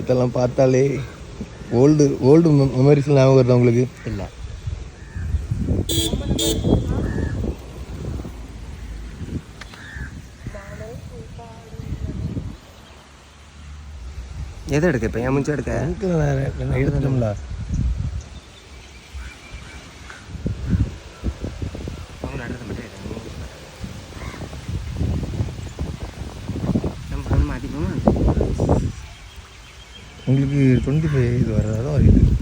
இதெல்லாம் பார்த்தாலே old old memories ஞாபகம் வருது உங்களுக்கு? இல்லை. எதை எடுக்க? இப்போ என் முச்சு எடுக்க? நான் எடுத்துட்டோம்ல உங்களுக்கு டுவெண்ட்டி ஃபைவ் இது வர்றதா இருக்குது